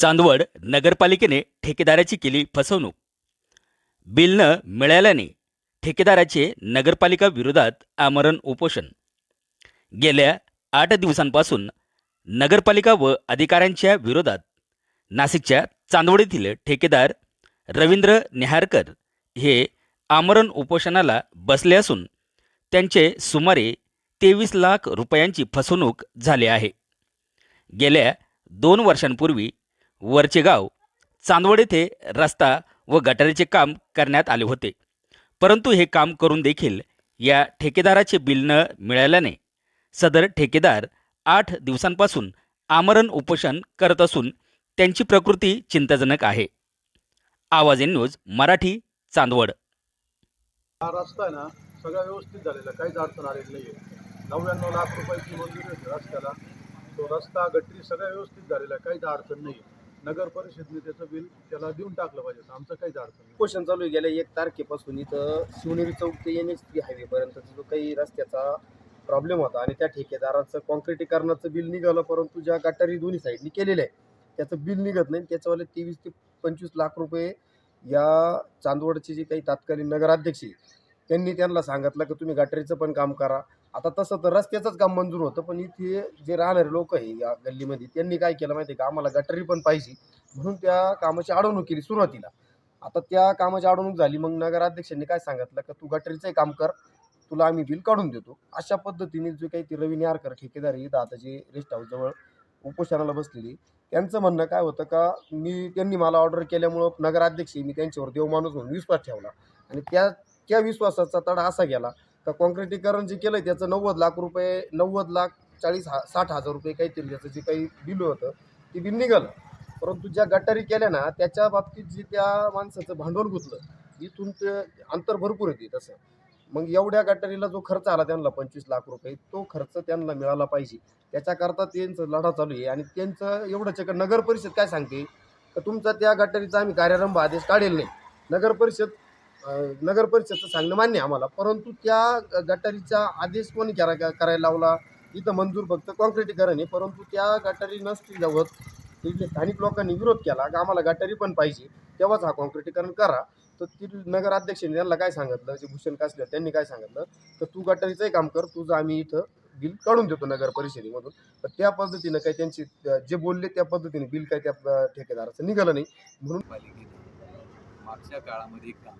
चांदवड नगरपालिकेने ठेकेदाराची केली फसवणूक. बिल न मिळाल्याने ठेकेदाराचे नगरपालिका विरोधात आमरण उपोषण. गेल्या आठ दिवसांपासून नगरपालिका व अधिकाऱ्यांच्या विरोधात नाशिकच्या चांदवड येथील ठेकेदार रवींद्र नेहारकर हे आमरण उपोषणाला बसले असून त्यांचे सुमारे तेवीस लाख रुपयांची फसवणूक झाली आहे. गेल्या दोन वर्षांपूर्वी वरचे गाव चांदवड येथे रस्ता व गटारीचे काम करण्यात आले होते. परंतु हे काम करून देखील या ठेकेदाराचे बिल न मिळाल्याने सदर ठेकेदार आठ दिवसांपासून आमरण उपोषण करत असून त्यांची प्रकृती चिंताजनक आहे. आवाज इन न्यूज मराठी चांदवड. हा रस्ता आहे ना सगळा व्यवस्थित झालेला काहीच अडचण आलेली नाही आहे नव्याण्णव लाख रुपयाची मंजुरी होती रस्त्याला. तो रस्ता गटरी सगळा व्यवस्थित झालेला काहीच अडचण नाही आहे नगर परिषदने त्याचं बिल त्याला देऊन टाकलं पाहिजे आमचं काहीच अडचण नाही. उपोषण चालू आहे गेल्या एक तारखेपासून इथं शिवनेरी चौक ते एन एच थ्री हायवेपर्यंत जो काही रस्त्याचा प्रॉब्लेम होता आणि त्या ठेकेदाराचं कॉन्क्रिटीकरणाचं बिल निघालं परंतु ज्या गटारी दोन्ही साईडनी केलेलं आहे त्याचं बिल निघत नाही. त्याच्यावाले तेवीस ते पंचवीस लाख रुपये या चांदवडचे जे काही तात्कालीन नगराध्यक्ष त्यांनी त्यांना सांगितलं की तुम्ही गटारीचं पण काम करा. आता तसं तर रस्त्याचंच काम मंजूर होतं पण इथे जे राहणारे लोक आहे या गल्लीमध्ये त्यांनी काय केलं माहिती आहे का? आम्हाला गटारी पण पाहिजे. म्हणून त्या कामाची अडवणूक केली सुरुवातीला. आता त्या कामाची अडवणूक झाली मग नगराध्यक्षांनी काय सांगितलं? का तू गटरीचंही काम कर तुला आम्ही बिल काढून देतो. अशा पद्धतीने जे काही ते रवी निहारकर ठेकेदार आहेत आता जे रेस्ट हाऊसजवळ उपोषणाला बसलेली त्यांचं म्हणणं काय होतं का? मी त्यांनी मला ऑर्डर केल्यामुळं नगराध्यक्ष मी त्यांच्यावर देवमाणूस म्हणून विश्वास ठेवला. आणि त्या त्या विश्वासाचा तडा असा गेला का काँक्रिटीकरण जे केलं त्याचं नव्वद लाख रुपये नव्वद लाख चाळीस हा साठ हजार रुपये काहीतरी त्याचं जे काही बिल होतं ते बिल निघालं. परंतु ज्या गटारी केल्या ना त्याच्या बाबतीत जे त्या माणसाचं भांडवल गुंतलं इथून ते अंतर भरपूर येते तसं. मग एवढ्या गटारीला जो खर्च आला त्यांना पंचवीस लाख रुपये तो खर्च त्यांना मिळाला पाहिजे. त्याच्याकरता त्यांचं लढा चालू आहे आणि त्यांचं एवढं चक्कर नगर परिषद काय सांगते? तर तुमचा त्या गटारीचा आम्ही कार्यारंभ आदेश काढेल नाही. नगर परिषद नगर परिषदचं सांगणं मान्य आहे आम्हाला. परंतु त्या गटारीचा आदेश कोणी करा करायला लावला? इथं मंजूर फक्त कॉन्क्रिटीकरण आहे. परंतु त्या गटारी नसतील जवळ. तिथले स्थानिक लोकांनी विरोध केला की आम्हाला गटारी पण पाहिजे तेव्हाच हा कॉन्क्रिटीकरण करा. तर ती नगराध्यक्षांनी त्यांना काय सांगितलं? जे भूषण कासले त्यांनी काय सांगितलं? तर तू गटारीचंही काम कर तुझं आम्ही इथं बिल काढून देतो नगर परिषदेमधून. तर त्या पद्धतीनं काही त्यांची जे बोलले त्या पद्धतीने बिल काही त्या ठेकेदाराचं निघालं नाही. म्हणून मागच्या काळामध्ये एक काम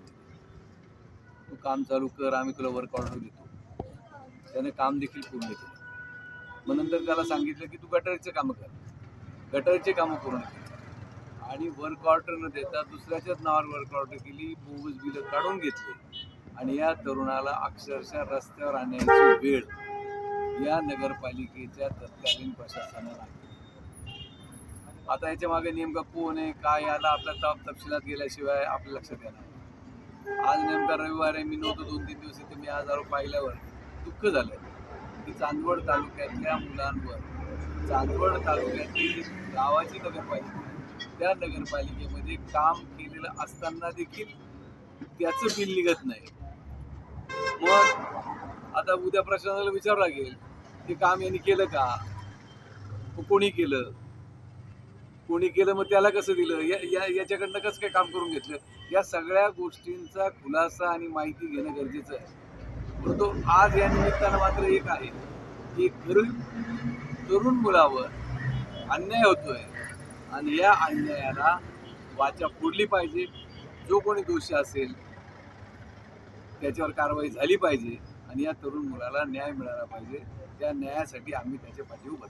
तू काम चालू कर आम्ही तुला वर्क ऑर्डर देतो. त्याने काम देखील पूर्ण केलं. मग नंतर त्याला सांगितलं की तू गटारीचं कामं कर. गटारीचे कामं पूर्ण केली. आणि वर्क ऑर्डर न देता दुसऱ्याच्याच नावावर वर्क ऑर्डर केली बोगस बिलं काढून घेतले. आणि या तरुणाला अक्षरशः रस्त्यावर आणण्याची वेळ या नगरपालिकेच्या तत्कालीन प्रशासनाला आता याच्या मागे नेमका कोण आहे काय याला आपल्या ताप तपशिलात गेल्याशिवाय आपल्या लक्षात येणार आज नेमका रविवार आहे मी नव्हतो दोन तीन दिवस इथे मी आज पाहिल्यावर. दुःख झालं की चांदवड तालुक्यातल्या मुलांवर चांदवड तालुक्यातील गावाची नगरपालिका त्या नगरपालिकेमध्ये काम केलेलं असताना देखील त्याचं बिल निघत नाही. मग आता उद्या प्रशासनाला विचारावं लागेल ते काम यांनी केलं का? मग कोणी केलं? कोणी केलं मग त्याला कसं दिलं? या या- याच्याकडनं कसं काय काम करून घेतलं? या सगळ्या गोष्टींचा खुलासा आणि माहिती घेणं गरजेचं आहे. परंतु आज या निमित्तानं मात्र एक आहे की तरुण तरुण मुलावर अन्याय होतोय आणि या अन्यायाला वाचा फोडली पाहिजे. जो कोणी दोषी असेल त्याच्यावर कारवाई झाली पाहिजे आणि या तरुण मुलाला न्याय मिळाला पाहिजे. त्या न्यायासाठी आम्ही त्याच्या पाठी उभं